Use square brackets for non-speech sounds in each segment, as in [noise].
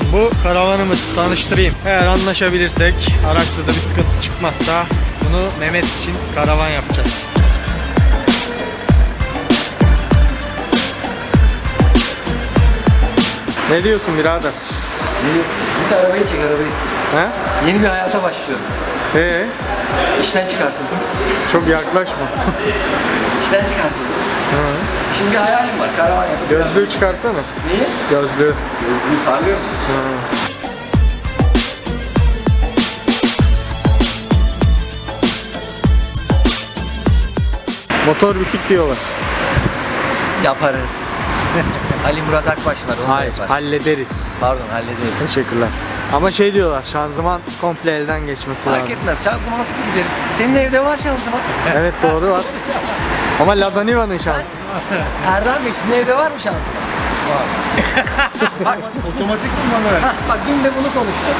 Bakın bu karavanımız tanıştırayım. Eğer anlaşabilirsek araçta da bir sıkıntı çıkmazsa bunu Mehmet için karavan yapacağız. Ne diyorsun birader? Git arabayı çek arabayı. He? Yeni bir hayata başlıyorum. Ee, İşten çıkartıldım. çok yaklaşma. İşten çıkartıldım. Şimdi bir hayalim var. Karavan yapıp. Gözlüğü çıkarsana. Niye? Gözlüğü. Gözlüğü parlıyor mu? Motor bitik diyorlar. Yaparız. [laughs] Ali Murat Akbaş var. Onu da Hayır, yapar. hallederiz. Pardon hallederiz. Teşekkürler. Ama şey diyorlar, şanzıman komple elden geçmesi Fark lazım. etmez. Şanzımansız gideriz. Senin evde var şanzıman. Evet doğru var. [laughs] Ama Ladaniva'nın şansı. [laughs] Erdem Bey sizin evde var mı [laughs] bak, Otomatik mi hah, bak dün de bunu konuştuk.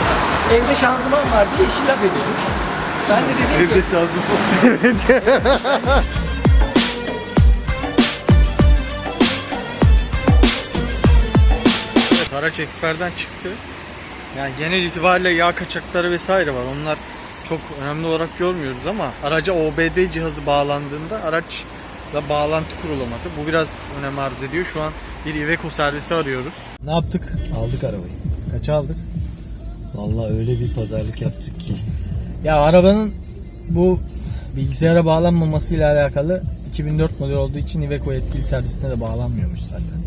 Evde şanzıman var diye işi laf ediyormuş. Ben de dedim ki Evde şanzıman. [laughs] Evet, araç eksperden çıktı. Yani genel itibariyle yağ kaçakları vesaire var. Onlar çok önemli olarak görmüyoruz ama araca OBD cihazı bağlandığında araçla bağlantı kurulamadı. Bu biraz önem arz ediyor. Şu an bir Iveco servisi arıyoruz. Ne yaptık? Aldık arabayı. Kaça aldık? Vallahi öyle bir pazarlık yaptık ki. Ya arabanın bu bilgisayara bağlanmamasıyla alakalı 2004 model olduğu için Iveco yetkili servisine de bağlanmıyormuş zaten.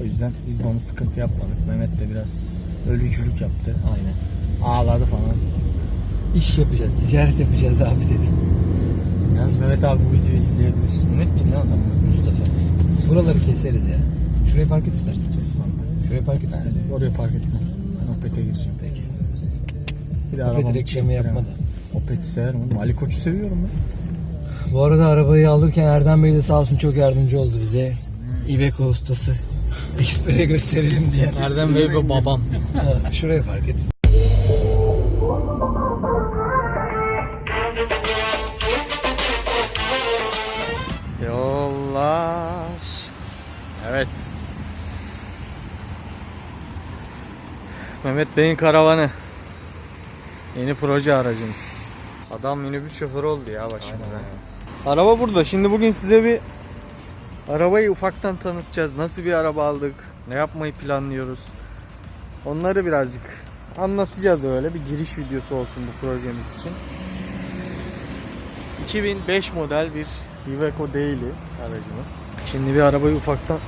O yüzden biz de onu sıkıntı yapmadık. Mehmet de biraz ölücülük yaptı. Aynen. Ağladı falan. İş yapacağız, ticaret yapacağız abi dedim. Yalnız Mehmet abi bu videoyu izleyebilir. Mehmet miydi lan adam? Mustafa. Buraları keseriz ya. Şuraya park et istersen. Kesmem ben. Şuraya park et istersen. Oraya park etmem. Ben Opet'e gireceğim. Peki. Bir de Opet arabamı reklamı yapma da. Opet'i severim oğlum. Ali Koç'u seviyorum ben. Bu arada arabayı alırken Erdem Bey de sağ olsun çok yardımcı oldu bize. Iveco ustası. [laughs] Eksper'e gösterelim diye. Erdem Bey ve babam. [laughs] Ha, Şuraya park et. Mehmet Bey'in karavanı. Yeni proje aracımız. Adam minibüs şoförü oldu ya başımıza. Araba burada. Şimdi bugün size bir arabayı ufaktan tanıtacağız. Nasıl bir araba aldık? Ne yapmayı planlıyoruz? Onları birazcık anlatacağız öyle. Bir giriş videosu olsun bu projemiz için. 2005 model bir Iveco Daily aracımız. Şimdi bir arabayı ufaktan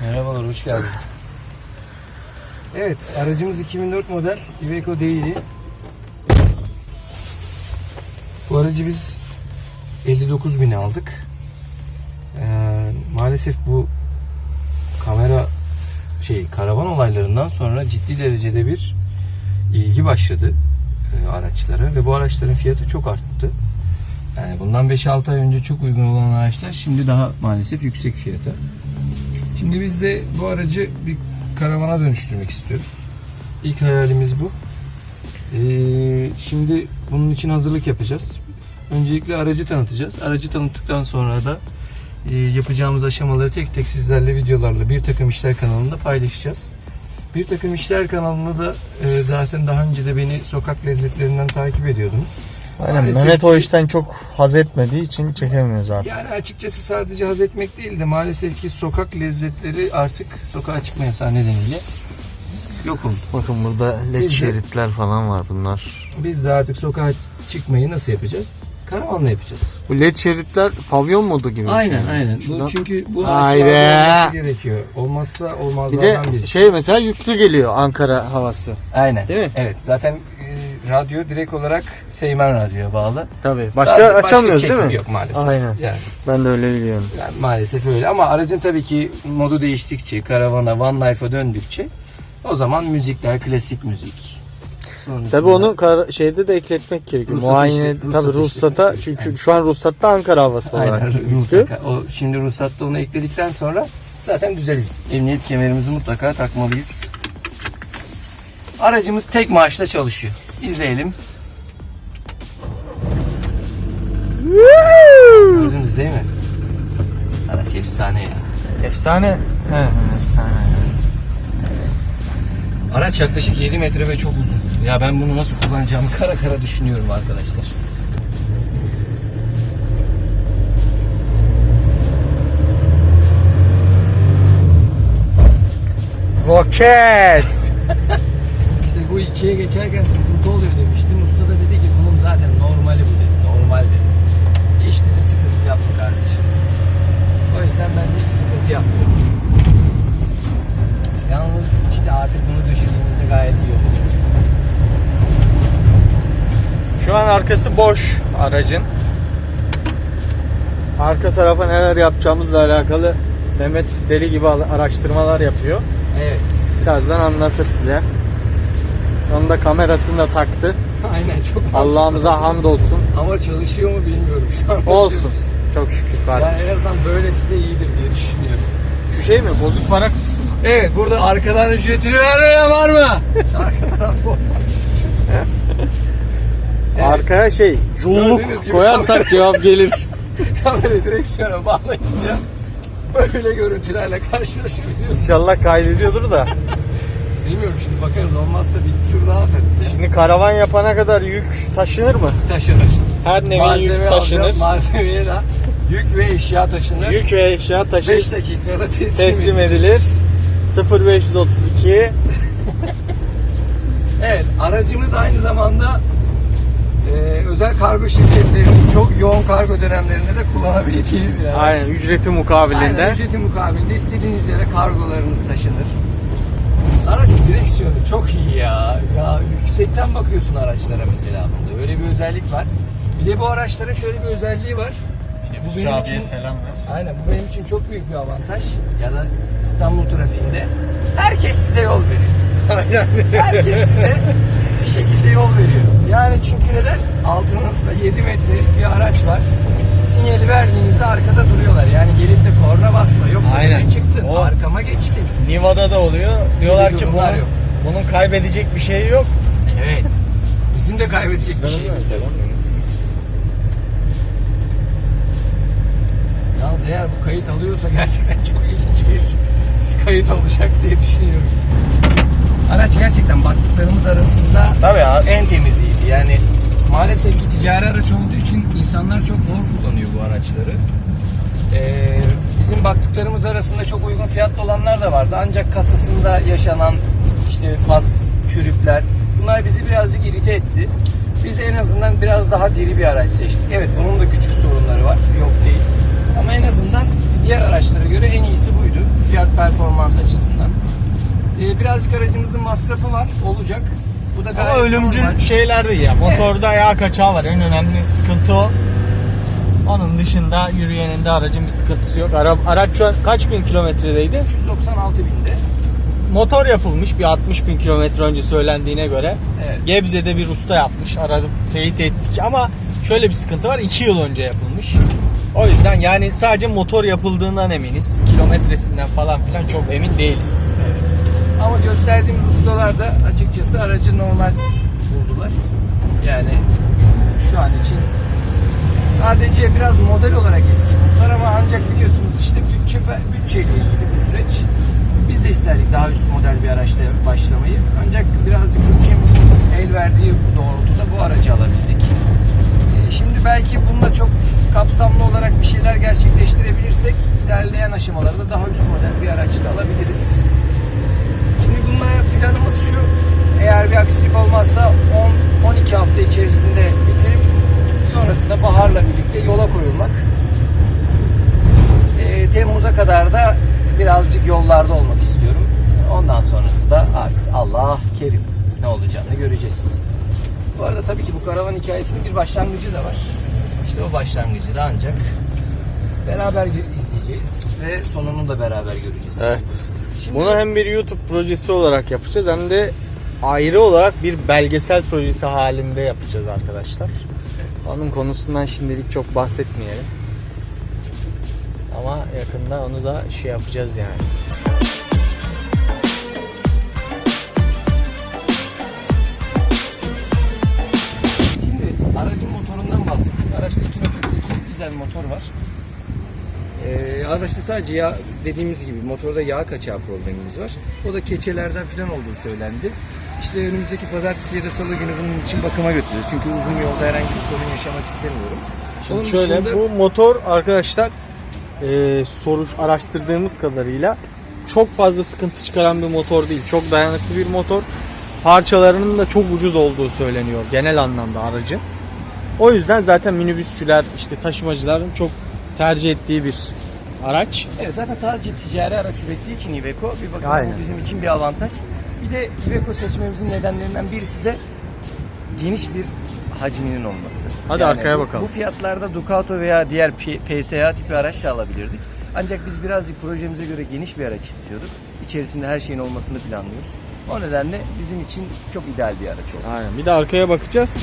Merhabalar, hoş geldin. Evet, aracımız 2004 model Iveco Daily. Bu aracı biz 59 bine aldık. Ee, maalesef bu kamera şey karavan olaylarından sonra ciddi derecede bir ilgi başladı e, araçlara ve bu araçların fiyatı çok arttı. Yani bundan 5-6 ay önce çok uygun olan araçlar şimdi daha maalesef yüksek fiyata. Şimdi biz de bu aracı bir karavana dönüştürmek istiyoruz. İlk hayalimiz bu. Ee, şimdi bunun için hazırlık yapacağız. Öncelikle aracı tanıtacağız. Aracı tanıttıktan sonra da e, yapacağımız aşamaları tek tek sizlerle videolarla bir takım işler kanalında paylaşacağız. Bir takım işler kanalını da e, zaten daha önce de beni sokak lezzetlerinden takip ediyordunuz. Aynen Maalesef Mehmet o işten çok haz etmediği için çekemiyoruz artık. Yani açıkçası sadece haz etmek değil de maalesef ki sokak lezzetleri artık sokağa çıkma yasağı nedeniyle yok oldu. Bakın burada led Biz de- şeritler falan var bunlar. Biz de artık sokağa çıkmayı nasıl yapacağız? Karavanla yapacağız. Bu led şeritler pavyon modu gibi. bir Aynen şey. aynen. Şuradan- Bu çünkü bu Haydi. araçlarda olması gerekiyor. Olmazsa Bir de olmazlardan birisi. şey mesela yüklü geliyor Ankara havası. Aynen. Değil mi? Evet. Zaten radyo direkt olarak Seymen Radyo'ya bağlı. Tabii. Başka Sadece açamıyoruz çekim değil mi? Yok maalesef. Aynen. Yani, Ben de öyle biliyorum. yani maalesef öyle ama aracın tabii ki modu değiştikçe, karavana, one life'a döndükçe o zaman müzikler, klasik müzik. Sonrasında- Tabii onu kar- şeyde de ekletmek gerekiyor. Ruhsata Muayene işte, tabii ruhsata ruhsata çünkü şu an ruhsatta Ankara havası olarak Aynen yüklü. mutlaka. O şimdi ruhsatta onu ekledikten sonra zaten düzelecek. Emniyet kemerimizi mutlaka takmalıyız. Aracımız tek maaşla çalışıyor. İzleyelim. Gördünüz değil mi? Araç efsane ya. Efsane. He, efsane. Araç yaklaşık 7 metre ve çok uzun. Ya ben bunu nasıl kullanacağımı kara kara düşünüyorum arkadaşlar. Roket. İkiye geçerken sıkıntı oluyor demiştim. Usta da dedi ki bunun zaten normali bu dedi. Normal dedi. Hiç dedi sıkıntı yapma kardeşim. O yüzden ben de hiç sıkıntı yapmıyorum. Yalnız işte artık bunu döşediğimizde gayet iyi olacak. Şu an arkası boş aracın. Arka tarafa neler yapacağımızla alakalı Mehmet deli gibi araştırmalar yapıyor. Evet. Birazdan anlatır size. Sonunda kamerasını da taktı. [laughs] Aynen çok. Allah'ımıza hamdolsun. Ama çalışıyor mu bilmiyorum şu an. Olsun. Çok şükür var. Yani en azından böylesi de iyidir diye düşünüyorum. Şu şey mi? Bozuk para kutusu mu? Evet burada arkadan ücretini vermeyen var mı? [laughs] Arka taraf bu. [laughs] Evet. Arkaya şey, Gördüğünüz culluk gibi koyarsak cevap gelir. Kamerayı direksiyona bağlayınca böyle görüntülerle karşılaşabiliyoruz. İnşallah kaydediyordur da. Bilmiyorum şimdi bakarız olmazsa bir tur daha atarız ya. Şimdi karavan yapana kadar yük taşınır mı? Taşınır. Her nevi Malzeme yük taşınır. alacağız, malzemeye de yük ve eşya taşınır. Yük ve eşya 5 taşır. dakikada teslim, Teslim edilir. edilir. 0532 [laughs] Evet aracımız aynı zamanda e, özel kargo şirketlerinin çok yoğun kargo dönemlerinde de kullanabileceği bir araç. Aynen ücreti Aynen mukabilinde. ücreti mukabilinde istediğiniz yere kargolarınız taşınır. Yüksekten bakıyorsun araçlara mesela bunda. Öyle bir özellik var. Bir de bu araçların şöyle bir özelliği var. Bu benim için, selamlar. aynen bu benim için çok büyük bir avantaj. Ya da İstanbul trafiğinde herkes size yol veriyor. [laughs] Herkes size bir şekilde yol veriyor. Yani çünkü neden? Altınızda 7 metrelik bir araç var. Sinyali verdiğinizde arkada duruyorlar. Yani gelip de korna basma. Yok Aynen. çıktın, O- arkama geçtin. Niva'da da oluyor. Diyorlar ki bunun, yok. bunun kaybedecek bir şey yok. Evet. Bizim de kaybedecek bir şey yok. Yalnız eğer bu kayıt alıyorsa gerçekten çok ilginç bir kayıt olacak diye düşünüyorum. Araç gerçekten baktıklarımız arasında Tabii ya. en temiziydi. Yani maalesef ki ticari araç olduğu için insanlar çok hor kullanıyor bu araçları. Ee, bizim baktıklarımız arasında çok uygun fiyatlı olanlar da vardı. Ancak kasasında yaşanan işte pas, çürükler bunlar bizi birazcık irite etti. Biz en azından biraz daha diri bir araç seçtik. Evet bunun da küçük sorunları var. Yok değil. Ama en azından diğer araçlara göre en iyisi buydu. Fiyat performans açısından. Ee, birazcık aracımızın masrafı var. Olacak. Bu da gayet Ama ölümcül normal. şeyler değil ya. Motorda yağ kaçağı var. En önemli sıkıntı o. Onun dışında yürüyeninde aracın bir sıkıntısı yok. Ara, araç kaç bin kilometredeydi? 396 binde. Motor yapılmış bir 60 bin kilometre önce söylendiğine göre. Evet. Gebze'de bir usta yapmış. Aradık, teyit ettik ama şöyle bir sıkıntı var. 2 yıl önce yapılmış. O yüzden yani sadece motor yapıldığından eminiz. Kilometresinden falan filan çok emin değiliz. Evet. Ama gösterdiğimiz ustalar da açıkçası aracı normal buldular. Yani şu an için sadece biraz model olarak eski buldular ama ancak biliyorsunuz işte bütçe bütçeyle ilgili bu süreç. Biz de isterdik daha üst model bir araçla başlamayı. Ancak birazcık bütçemizin el verdiği doğrultuda bu aracı alabildik. Ee, Şimdi belki bununla çok kapsamlı olarak bir şeyler gerçekleştirebilirsek ilerleyen aşamalarda daha üst model bir araç da alabiliriz. Şimdi bununla planımız şu. Eğer bir aksilik olmazsa 10-12 hafta içerisinde bitirip sonrasında baharla birlikte yola koyulmak. Ee, Temmuz'a kadar da birazcık yollarda olmak istiyorum. Ondan sonrası da artık Allah kerim ne olacağını göreceğiz. Bu arada tabii ki bu karavan hikayesinin bir başlangıcı da var. İşte o başlangıcı da ancak beraber izleyeceğiz ve sonunu da beraber göreceğiz. Evet. Şimdi- Bunu hem bir YouTube projesi olarak yapacağız hem de ayrı olarak bir belgesel projesi halinde yapacağız arkadaşlar. Onun konusundan şimdilik çok bahsetmeyelim. Ama yakında onu da şey yapacağız yani. Şimdi aracın motorundan bahsettik. Araçta 2.8 dizel motor var. Ee, araçta sadece yağ, dediğimiz gibi motorda yağ kaçağı problemimiz var. O da keçelerden falan olduğu söylendi. İşte önümüzdeki pazartesi ya da salı günü bunun için bakıma götürüyoruz. Çünkü uzun yolda herhangi bir sorun yaşamak istemiyorum. Onun Şimdi şöyle dışında- bu motor arkadaşlar e, soruş araştırdığımız kadarıyla çok fazla sıkıntı çıkaran bir motor değil. Çok dayanıklı bir motor. Parçalarının da çok ucuz olduğu söyleniyor genel anlamda aracın. O yüzden zaten minibüsçüler işte taşımacıların çok tercih ettiği bir araç. Evet zaten sadece ticari araç ürettiği için Iveco bir bakıma Aynen. bu bizim için bir avantaj. Bir de Iveco seçmemizin nedenlerinden birisi de geniş bir hacminin olması. Hadi arkaya bakalım. Bu fiyatlarda Ducato veya diğer PSA tipi araç da alabilirdik. Ancak biz birazcık projemize göre geniş bir araç istiyorduk. İçerisinde her şeyin olmasını planlıyoruz. O nedenle bizim için çok ideal bir araç oldu. Aynen. Bir de arkaya bakacağız.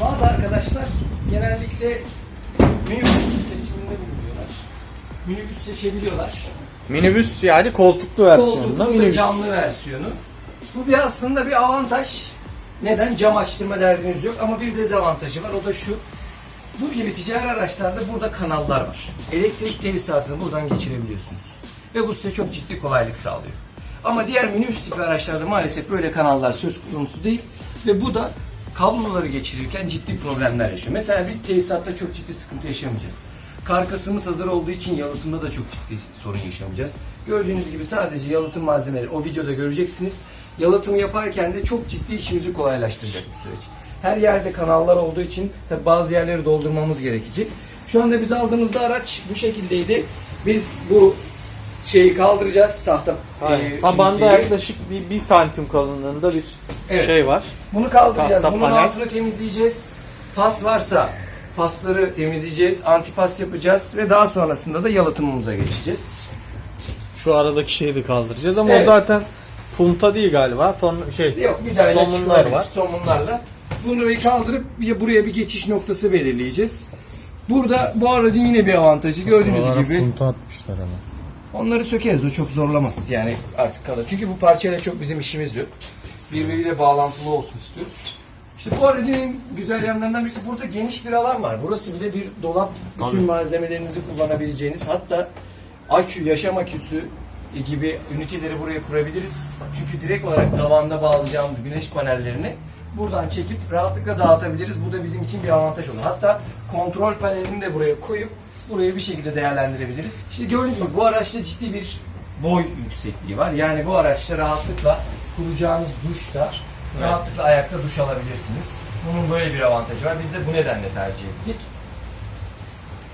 Bazı arkadaşlar genellikle minibüs seçiminde bulunuyorlar. Minibüs seçebiliyorlar. Minibüs yani koltuklu versiyonunda Koltuklu ve minibüs. camlı versiyonu. Bu bir aslında bir avantaj. Neden? Cam açtırma derdiniz yok ama bir dezavantajı var. O da şu. Bu gibi ticari araçlarda burada kanallar var. Elektrik tesisatını buradan geçirebiliyorsunuz. Ve bu size çok ciddi kolaylık sağlıyor. Ama diğer minibüs tipi araçlarda maalesef böyle kanallar söz konusu değil. Ve bu da kabloları geçirirken ciddi problemler yaşıyor. Mesela biz tesisatta çok ciddi sıkıntı yaşamayacağız. Karkasımız hazır olduğu için yalıtımda da çok ciddi sorun yaşamayacağız. Gördüğünüz gibi sadece yalıtım malzemeleri o videoda göreceksiniz. Yalıtım yaparken de çok ciddi işimizi kolaylaştıracak bu süreç. Her yerde kanallar olduğu için tabi bazı yerleri doldurmamız gerekecek. Şu anda biz aldığımızda araç bu şekildeydi. Biz bu şeyi kaldıracağız tahta. Aynen. e, Tabanda üniteyi. yaklaşık bir, bir santim kalınlığında bir Evet. şey var. Bunu kaldıracağız. Tahta Bunun panel. altını temizleyeceğiz. Pas varsa pasları temizleyeceğiz. Antipas yapacağız ve daha sonrasında da yalıtımımıza geçeceğiz. Şu aradaki şeyi de kaldıracağız ama Evet. o zaten punta değil galiba. Ton şey Yok vidayla somunlar var. Somunlarla. Bunu bir kaldırıp bir- buraya bir geçiş noktası belirleyeceğiz. Burada bu aracın yine bir avantajı gördüğünüz gibi. punta atmışlar ama. Onları sökeriz o çok zorlamaz yani artık kalır. Çünkü bu parçayla çok bizim işimiz yok. Birbiriyle bağlantılı olsun istiyoruz. İşte bu aracın güzel yanlarından birisi burada geniş bir alan var. Burası bile bir dolap. Bütün Tabii. malzemelerinizi kullanabileceğiniz hatta akü, yaşam aküsü gibi üniteleri buraya kurabiliriz. Çünkü direkt olarak tavanda bağlayacağımız güneş panellerini buradan çekip rahatlıkla dağıtabiliriz. Bu da bizim için bir avantaj olur. Hatta kontrol panelini de buraya koyup burayı bir şekilde değerlendirebiliriz. İşte gördüğünüz gibi bu araçta ciddi bir boy yüksekliği var. Yani bu araçta rahatlıkla kuracağınız duşta rahatlıkla ayakta duş alabilirsiniz. Bunun böyle bir avantajı var. Biz de bu nedenle tercih ettik.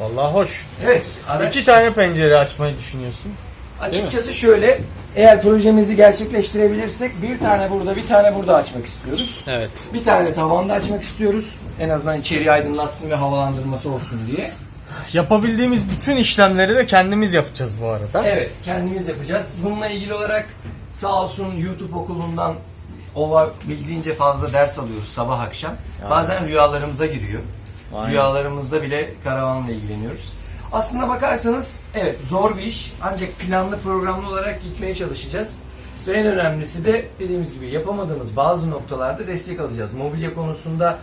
Vallahi hoş. Evet, araç... İki tane pencere açmayı düşünüyorsun. Açıkçası şöyle, eğer projemizi gerçekleştirebilirsek bir tane burada, bir tane burada açmak istiyoruz. Evet. Bir tane tavanda açmak istiyoruz. En azından içeriği aydınlatsın ve havalandırması olsun diye. Yapabildiğimiz bütün işlemleri de kendimiz yapacağız bu arada. Evet, kendimiz yapacağız. Bununla ilgili olarak sağ olsun YouTube okulundan olabildiğince fazla ders alıyoruz sabah akşam. Bazen rüyalarımıza giriyor. Aynen. Rüyalarımızda bile karavanla ilgileniyoruz. Aslında bakarsanız evet zor bir iş ancak planlı programlı olarak gitmeye çalışacağız. Ve en önemlisi de dediğimiz gibi yapamadığımız bazı noktalarda destek alacağız. Mobilya konusunda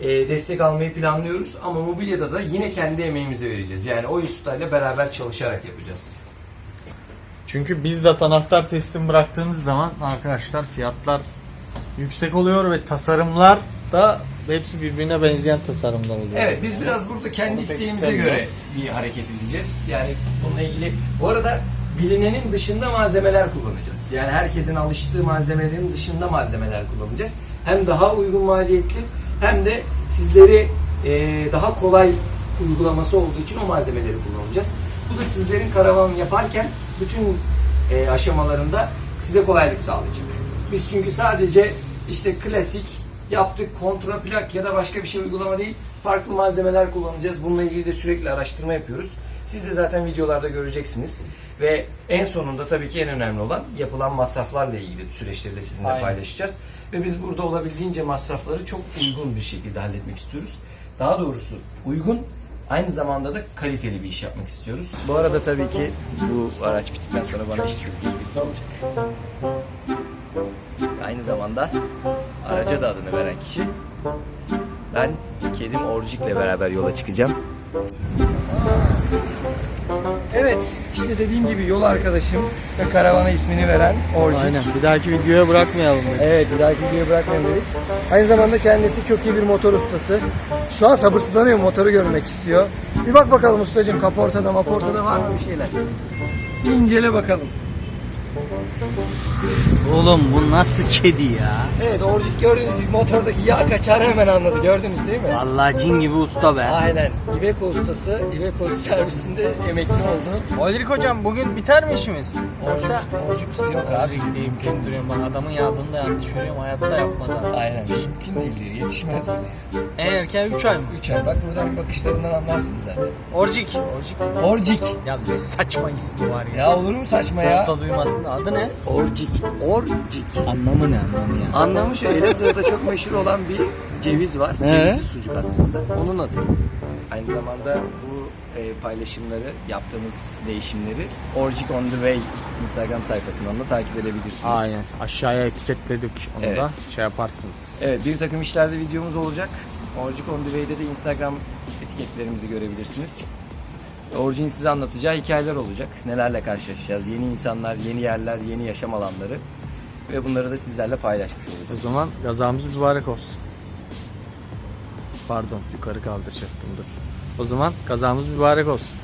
e, destek almayı planlıyoruz ama mobilyada da yine kendi emeğimizi vereceğiz. Yani o ustayla beraber çalışarak yapacağız. Çünkü bizzat anahtar teslim bıraktığınız zaman arkadaşlar fiyatlar yüksek oluyor ve tasarımlar da hepsi birbirine benzeyen tasarımlar oluyor. Evet biz biraz burada kendi Onu isteğimize göre bir hareket edeceğiz. Yani bununla ilgili bu arada bilinenin dışında malzemeler kullanacağız. Yani herkesin alıştığı malzemelerin dışında malzemeler kullanacağız. Hem daha uygun maliyetli hem de sizleri e, daha kolay uygulaması olduğu için o malzemeleri kullanacağız. Bu da sizlerin karavan yaparken bütün e, aşamalarında size kolaylık sağlayacak. Biz çünkü sadece işte klasik yaptık kontraplak ya da başka bir şey uygulama değil. Farklı malzemeler kullanacağız. Bununla ilgili de sürekli araştırma yapıyoruz. Siz de zaten videolarda göreceksiniz. Ve en sonunda tabii ki en önemli olan yapılan masraflarla ilgili süreçleri de sizinle Aynen. paylaşacağız. Ve biz burada olabildiğince masrafları çok uygun bir şekilde halletmek istiyoruz. Daha doğrusu uygun aynı zamanda da kaliteli bir iş yapmak istiyoruz. Bu arada tabii ki bu araç bittikten sonra bana iş birisi olacak. Aynı zamanda araca da adını veren kişi Ben kedim Orcik'le beraber yola çıkacağım. Evet, işte dediğim gibi yol arkadaşım ve karavana ismini veren Orcik. Aynen. Bir dahaki videoya bırakmayalım dedik. Evet, bir dahaki videoya bırakmayalım dedik. Aynı zamanda kendisi çok iyi bir motor ustası. Şu an sabırsızlanıyor, motoru görmek istiyor. Bir bak bakalım ustacığım, kaportada maportada var mı bir şeyler? Bir incele bakalım. Oğlum bu nasıl kedi ya? Evet, Orcik gördüğünüz gibi motordaki yağ kaçağını hemen anladı. Gördünüz değil mi? Vallahi cin gibi usta be. Aynen. Iveco ustası. Iveco servisinde emekli oldu. Olrik hocam bugün biter mi işimiz? Orcik, Orcik usta yok abi. gideyim kim duruyorum bak adamın yağdığında yanlış veriyorum hayatta yapmaz abi. Aynen. Mümkün değil diyor. Yetişmez bu diyor. En erken 3 ay mı? 3 ay. Bak buradan bakışlarından anlarsın zaten. Orcik. Orcik. Orcik. Ya ne saçma ismi var ya. Ya olur mu saçma ya? Usta duymasın adı ne? Orcik. Orcik. Anlamı ne anlamı ya? Anlamı şu Elazığ'da çok meşhur olan bir ceviz var. Ee? Cevizli sucuk aslında. Onun adı. Aynı zamanda bu e, paylaşımları, yaptığımız değişimleri Orcik on the Way Instagram sayfasından da takip edebilirsiniz. Aynen. Aşağıya etiketledik onu Evet. da şey yaparsınız. Evet bir takım işlerde videomuz olacak. Orcik on the Way'de de Instagram etiketlerimizi görebilirsiniz. Orcik'in size anlatacağı hikayeler olacak. Nelerle karşılaşacağız. Yeni insanlar, yeni yerler, yeni yaşam alanları. Ve bunları da sizlerle paylaşmış olacağız. O zaman gazamız mübarek olsun. Pardon yukarı kaldıracaktım dur. O zaman gazamız mübarek olsun.